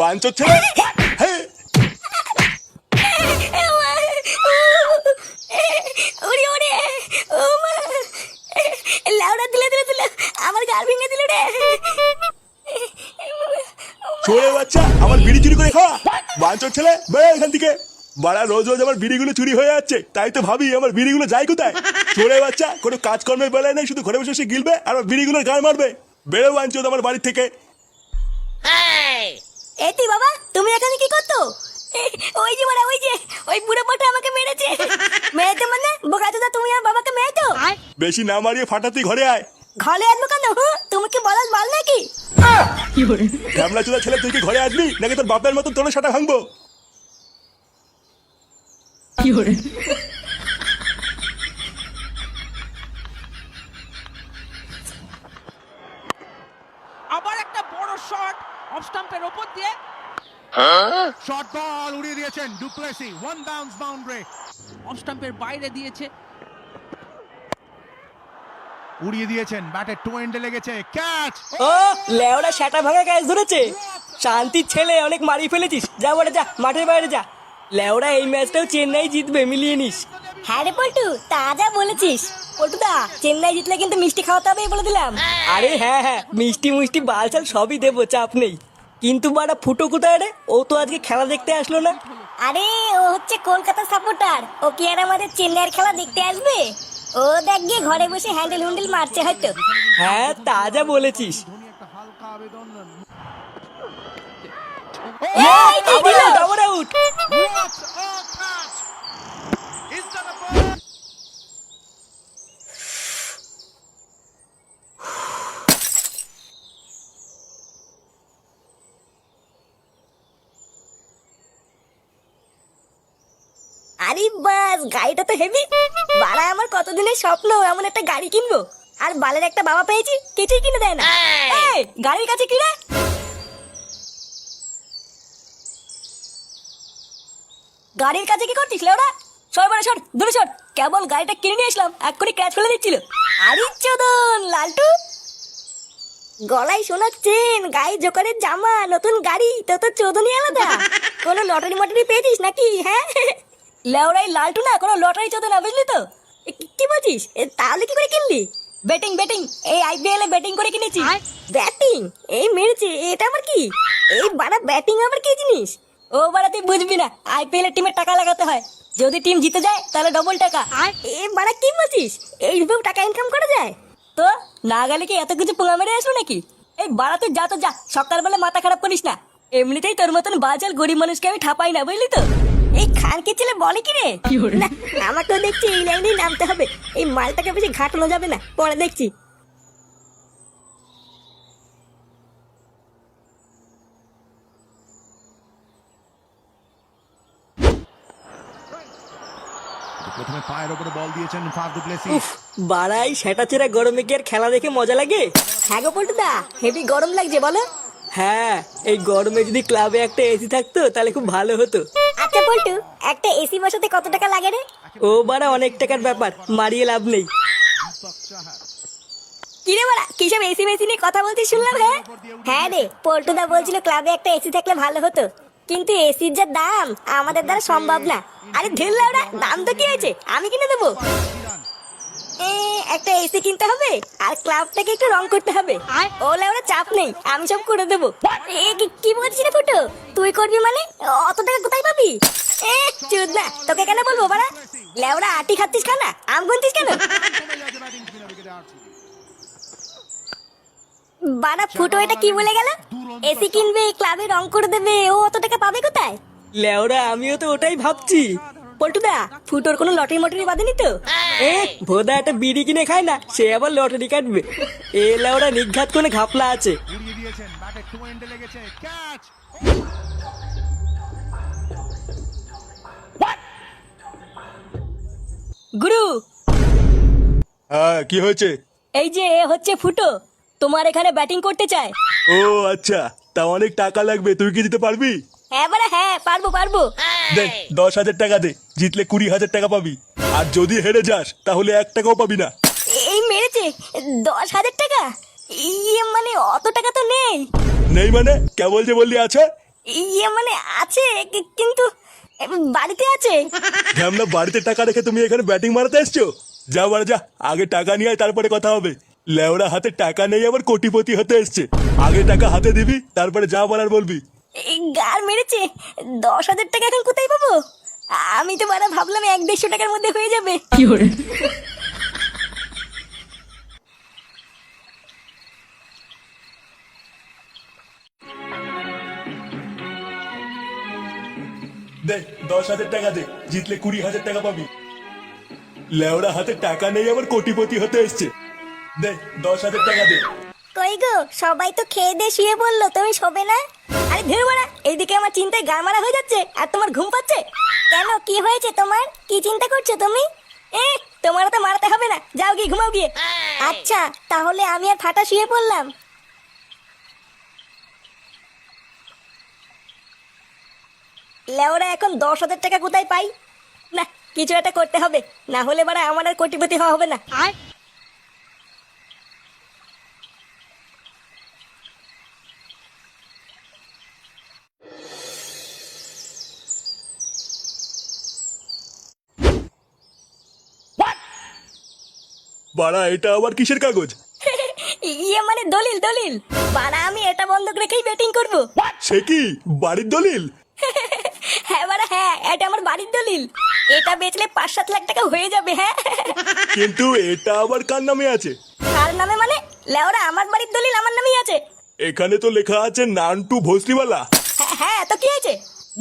বাঞ্চর ছেলে ওরে ওরে ও মা লাউডা দিলে দিলে দিলে আমার গাল ভেঙে দিল রে চোরে বাচ্চা, আমার বিড়ি চুরি করে খাওয়া। বাঞ্চর ছেলে বেড়ে এখান থেকে। বাড়া, রোজ রোজ আমার বিড়িগুলো চুরি হয়ে যাচ্ছে। তাই তো ভাবি, আমার বিড়িগুলো যায় কোথায়? চোরে বাচ্চা, কোনো কাজকর্মের বেলায় নেই, শুধু ঘরে বসে বসে গিলবে আর আমার বিড়িগুলোর গান মারবে। বেরো বাঞ্চদ আমার বাড়ির থেকে। এতি বাবা তুমি এখানে কি করতো? ওই যে বড়া ওই যে ওই বুড়ো পটা আমাকে মেরেছে। মেরেছে মানে? বোকা দাদা তুমি আমার বাবাকে মেরেছো? বেশি না মারিয়ে ফাটাতেই ঘরে আয়। ঘরে আসব কেন? তুমি কি বলার মাল নাকি? ক্যামলা চোদা ছেলে তুই কি ঘরে আসবি? নাকি তোর বাপের মতন তোর সাটা ভাঙবো? আবার একটা বড় শট অফ স্টাম্পের ওপর দিয়ে শর্ট বল উড়িয়ে দিয়েছেন du Plessis one bounce boundary off স্টাম্পের বাইরে দিয়েছে। উড়িয়ে দিয়েছেন ব্যাটে টু এন্ডে লেগেছে ক্যাচ ও লেওড়া ভাঙা গ্যাস ধরেছে শান্তির ছেলে অনেক মারি ফেলেছিস। যা বলে যা মাঠের বাইরে যা। লেওড়া এই ম্যাচটাও চেন্নাই জিতবে মিলিয়ে নিস। হ্যাঁ রে পল্টু তাজা বলেছিস। পল্টুদা চেন্নাই জিতলে কিন্তু মিষ্টি খাওয়াতে হবে বলে দিলাম। আরে হ্যাঁ হ্যাঁ মিষ্টি মিষ্টি বালচাল সবই দেবো চাপ নেই। কিন্তু বাড়া ফুটো কোথায় রে? ও তো আজকে খেলা দেখতে আসলো না। আরে ও হচ্ছে কলকাতা সাপোর্টার। ও কি আর আমাদের চেন্নাইয়ের খেলা দেখতে আসবে? ও দেখ গিয়ে ঘরে বসে হ্যান্ডেল হুন্ডেল মারছে হয়তো। হ্যাঁ বলেছিস। একটা হালকা আবেদন এই দিল। আউট আরে বাস গাড়িটা তো হেভি বাড়া আমার কতদিনের স্বপ্ন এমন একটা গাড়ি কিনবো? আর বালের একটা বাবা পেয়েছি কিছুই কিনে দেয় না। এই, গাড়ির কাছে কি রে? গাড়ির কাছে কি করছিস লেওড়া সর বাড়া সর দূরে সর। কেবল গাড়িটা কিনে নিয়ে আসলাম এক করে ক্র্যাচ ফেলে দিচ্ছিল। আরে চোদন লালটু! গলায় শোনার চেন গায়ে জোকারের জামা নতুন গাড়ি তো তো চোদনই আলাদা। কোনো লটারি মটারি পেয়েছিস নাকি হ্যাঁ? লেওড়াই লালটু না কোনো লটারি চোদন না বুঝলি তো? কি- বলছিস? এ, তাহলে কি করে কিনলি? ব্যাটিং ব্যাটিং এই আইপিএল এ ব্যাটিং করে কিনেছি। ব্যাটিং এই মেরেছে এটা আবার কি? এই বাড়া ব্যাটিং আবার কি জিনিস? ও বাড়া তুই বুঝবি না আইপিএল এর টিমে টাকা লাগাতে হয়। যদি টিম জিতে যায় তাহলে ডবল টাকা। আর এ বাড়া কি বলছিস? এইভাবেও টাকা ইনকাম করা যায়? তো না গেলে কি এত কিছু পোঙা মেরে আসলো নাকি? এই বাড়া তুই যা তো যা সকালবেলা মাথা খারাপ করিস না। এমনিতেই তোর মতন বাজাল গরিব মানুষকে আমি ঠাপাই না বুঝলি তো? এই খানকে ছেলে বলে কি রে? না আমাকেও দেখছি এই লাইনেই নামতে হবে। এই মালটাকে বেশি ঘাটানো যাবে না পরে দেখছি। প্রথমে পায়ের উপরে বল দিয়েছেন উফ বাড়াই সেটা চেরা গরমে কি আর খেলা দেখে মজা লাগে? হ্যাঁ গো পল্টুদা হেভি গরম লাগছে বলো। হ্যাঁ এই গরমে যদি ক্লাবে একটা এসি থাকতো তাহলে খুব ভালো হতো। আচ্ছা পল্টু একটা এসি বসাতে কত টাকা লাগে রে? ও বাড়া অনেক টাকার ব্যাপার মারিয়ে লাভ নেই। কি রে বাড়া কিসব এসি মেসি নিয়ে কথা বলতে শুনলাম হ্যাঁ? হ্যাঁ রে পল্টুদা বলছিল ক্লাবে একটা এসি থাকলে ভালো হতো। কিন্তু এসির যা দাম আমাদের দ্বারা সম্ভব না। আরে ঢেললে ওরা দাম তো কি হয়েছে? আমি কিনে দেবো? একটা এসি কিনতে হবে? আর ক্লাবটাকে একটু রং করতে হবে। ওলে ওরা চাপ নেই আমি সব করে দেবো। এ কি- বলছিস রে ফুটো? তুই করবি মানে? অত টাকা কোথায় পাবি? এ চুদ না তোকে কেন বলব বাড়া? লেওরা আটি খাচ্ছিস খানা আম গুনছিস কেন? বাড়া ফুটো এটা কি বলে গেল? এসি কিনবে ক্লাবে রং করে দেবে ও অত টাকা পাবে কোথায়? লেওরা আমিও তো ওটাই ভাবছি। পল্টুদা ফুটোর কোনো লটারি মটারি বাঁধেনি তো? এ ভোদা একটা বিড়ি কিনে খায় না সে আবার লটারি কাটবে। এ লেওরা নিঘাত করে ঘাপলা আছে। উড়িয়ে দিয়েছেন ব্যাটে টু এন্ডে লেগেছে ক্যাচ গুরু! হ্যাঁ কি হয়েছে? এই যে এ হচ্ছে ফুটো তোমার এখানে ব্যাটিং করতে চায়। ও আচ্ছা তা অনেক টাকা লাগবে তুই কি দিতে পারবি? হ্যাঁ বারে হ্যাঁ পারব পারব। দে দশ হাজার টাকা দে জিতলে কুড়ি হাজার টাকা পাবি। আর যদি হেরে যাস তাহলে এক টাকাও পাবি না। এই মেরেছে দশ হাজার টাকা? ইয়ে মানে অত টাকা তো নেই। নেই মানে? কেবল যে বললি আছে? ইয়ে মানে আছে কিন্তু বাড়িতে আছে। ঢ্যামনা বাড়িতে টাকা রেখে তুমি এখানে ব্যাটিং মারাতে এসছো? যা বাড়া যা আগে টাকা নিয়ে আয়, তারপরে কথা হবে। লেওড়া হাতে টাকা নেই আবার কোটিপতি হতে এসছে। আগে টাকা হাতে দিবি তারপরে যা বলার বলবি। এই গার মেরেছে দশ হাজার টাকা এখন কোথায় পাবো? আমি তো মানে ভাবলাম এক দেড়শো টাকার মধ্যে হয়ে যাবে। দে দশ হাজার টাকা দে জিতলে কুড়ি হাজার টাকা পাবি। লেওড়া হাতে টাকা নেই আবার কোটিপতি হতে এসছে। দে দশ হাজার টাকা দে। কই গো সবাই তো খেয়ে দিয়ে শুয়ে বলল তুমি শোবে না? আরে ধীর মারা এইদিকে আমার চিন্তায় গা মারা হয়ে যাচ্ছে আর তোমার ঘুম পাচ্ছে। কেন কি হয়েছে তোমার? কি চিন্তা করছ তুমি? এ তোমার তো মারাতে হবে না যাও গিয়ে ঘুমাও গিয়ে। আচ্ছা তাহলে আমি আর ফাটা শুয়ে পড়লাম। লেওরা এখন দশ হাজার টাকা কোথায় পাই? না কিছু একটা করতে হবে না হলে বারা আমার আর কোটিপতি হওয়া হবে না। বাড়া এটা আবার কিসের কাগজ? ইয়ে মানে দলিল দলিল। বাড়া আমি এটা বন্ধক রেখেই ব্যাটিং করব। সে কি? বাড়ির দলিল? হ্যাঁ বাড়া হ্যাঁ এটা আমার বাড়ির দলিল। এটা বেচলে পাঁচ সাত লাখ টাকা হয়ে যাবে হ্যাঁ। কিন্তু এটা আবার কার নামে আছে? কার নামে মানে? লেওরা আমার বাড়ির দলিল আমার নামেই আছে। এখানে তো লেখা আছে নানটু ভোসরিওয়ালা হ্যাঁ, হ্যাঁ তো কি হয়েছে?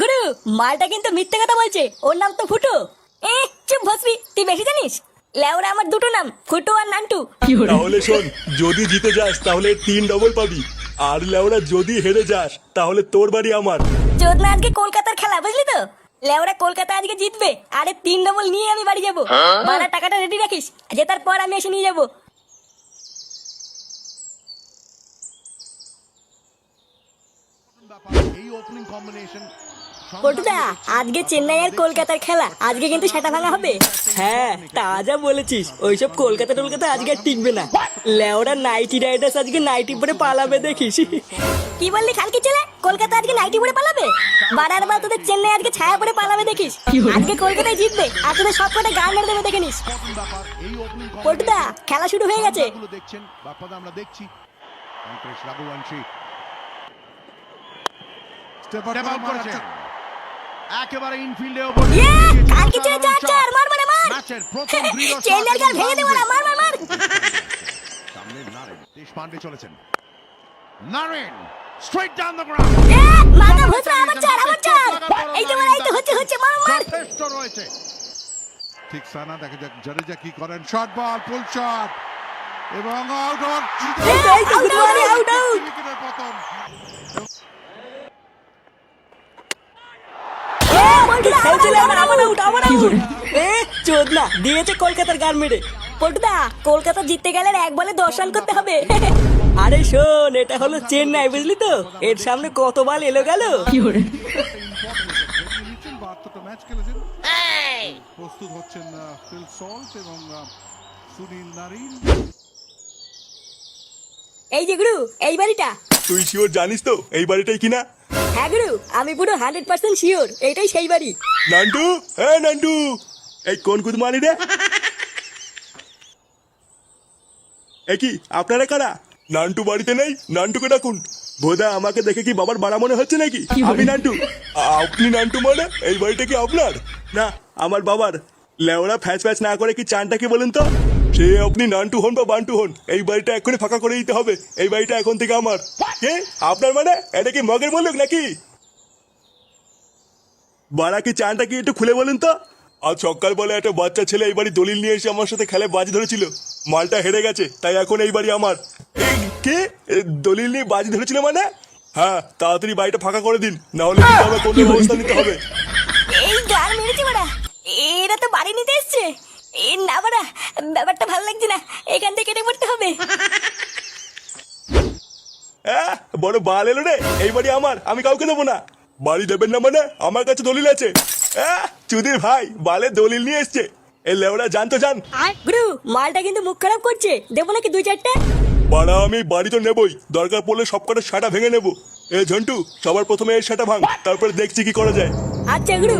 গুরু মালটা কিন্তু মিথ্যে কথা বলছে। ওর নাম তো ফুটো। এ চুপ ভসবি তুই বেশি জানিস? লেওরা আমার দুটো নাম ফুটো আর নান্টু। তাহলে শোন যদি জিতে যাস তাহলে তিন ডবল পাবি। আর লেওরা যদি হেরে যাস তাহলে তোর বাড়ি আমার। চোদনা আজকে কলকাতার খেলা বুঝলি তো? লেওরা কলকাতা আজকে জিতবে আরে তিন ডবল নিয়ে আমি বাড়ি যাব। বাড়া টাকাটা রেডি রাখিস জেতার পর আমি এসে নিয়ে যাব। এই ওপেনিং কম্বিনেশন পটুদা আজকে চেন্নাই আর কলকাতার খেলা। আজকে কিন্তু সেটা ভাঙা হবে। হ্যাঁ তা যা বলেছিস। ওইসব কলকাতা টলকাতা আজকে আর টিকবে না। লেওরা নাইটি রাইডার্স আজকে নাইটি পরে পালাবে দেখিস। কি বললি খানকি ছেলে? কলকাতা আজকে নাইটি পরে পালাবে? বারার বার তোদের চেন্নাই আজকে ছায়া পরে পালাবে দেখিস। আজকে কলকাতায় জিতবে। আর তোদের সব কটা গান মেরে দেবে দেখে নিস পটুদা খেলা শুরু হয়ে গেছে। দেখছেন বাপ্পাদা আমরা দেখছি রাঘুবংশী স্টেপ আউট করেছেন একেবারে ইনফিল্ডে ওপর খানকি ছেলে চার চার মার মানে মার। ম্যাচের প্রথম দৃঢ় চেন্নাইয়ের গাল ভেঙে দেবো না মার মার মার। সামনে নারেন দেশপান্ডে চলেছেন। Naren straight down the ground মাথা ভুসরা আমার চার আমার চার। এই তো মার এই তো হচ্ছে হচ্ছে মার মার। যথেষ্ট রয়েছে। ঠিক সানা দেখা যাক জাডেজা কি করেন। শর্ট বল ফুল শট এবং আউট আউট আউট আউট উইকেটের পতন খেলছে লেওরা আমার আউট আমার আউট এ চোদ না দিয়েছে কলকাতার গান মেরে পটুদা কলকাতা জিততে গেলে এক বলে দশ রান করতে হবে। আরে শোন এটা হলো চেন্নাই বুঝলি তো? এর সামনে কত বল এলো গেল? প্রস্তুত হচ্ছেন ফিল সল্ট এবং সুনীল নারিন। এই যে গুরু এই বাড়িটা। তুই শিওর জানিস তো এই বাড়িটাই কিনা? হ্যাঁ গুরু আমি পুরো হান্ড্রেড পার্সেন্ট শিওর এইটাই সেই বাড়ি। নান্টু হ্যাঁ নান্টু। এই কোন রে? এ কি আপনারা কারা? নান্টু বাড়িতে নেই নান্টুকে ডাকুন। বোধা আমাকে দেখে কি বাবার বাড়া মনে হচ্ছে নাকি? আমি নান্টু। আপনি নান্টু মানে? এই বাড়িটা কি আপনার? না আমার বাবার। লেওড়া ফ্যাচ ফ্যাচ না করে কি চানটা কি বলেন তো? সে আপনি নান্টু হন বা বান্টু হন এই বাড়িটা এখনই ফাঁকা করে দিতে হবে। এই বাড়িটা এখন থেকে আমার। কে? আপনার মানে? এটা কি মগের বলুক নাকি? বাড়া কি চানটা কি একটু খুলে বলুন তো? আজ বলে একটা বাচ্চা ছেলে এই বাড়ি দলিল নিয়ে এসে আমার সাথে খেলে বাজি ধরেছিল। মালটা হেরে গেছে তাই এখন এই বাড়ি আমার। কে? দলিল নিয়ে বাজি ধরেছিল মানে? হ্যাঁ তাড়াতাড়ি বাড়িটা ফাঁকা করে দিন না হলে কোনো ব্যবস্থা নিতে হবে। এই গান মেরেছে এরা তো বাড়ি নিতে এসছে। এ না বাড়া ব্যাপারটা ভালো লাগছে না। এখান থেকে কেটে পড়তে হবে। হ্যাঁ বড় বাল এলো রে এই বাড়ি আমার আমি কাউকে দেবো না। বাড়ি দেবেন না মানে আমার কাছে দলিল আছে। হ্যাঁ চুদির ভাই বালের দলিল নিয়ে এসছে। এই লেওড়া জান তো জান গুরু মালটা কিন্তু মুখ খারাপ করছে। দেবো নাকি দুই চারটে? বাড়া আমি বাড়ি তো নেবই। দরকার পড়লে সব কটা সাটা ভেঙে নেব। এ ঝন্টু সবার প্রথমে এর সেটা ভাঙ। তারপরে দেখছি কি করা যায়। আচ্ছা গুরু।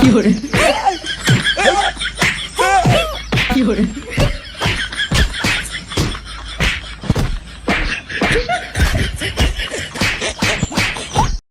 কি করে? কি করে?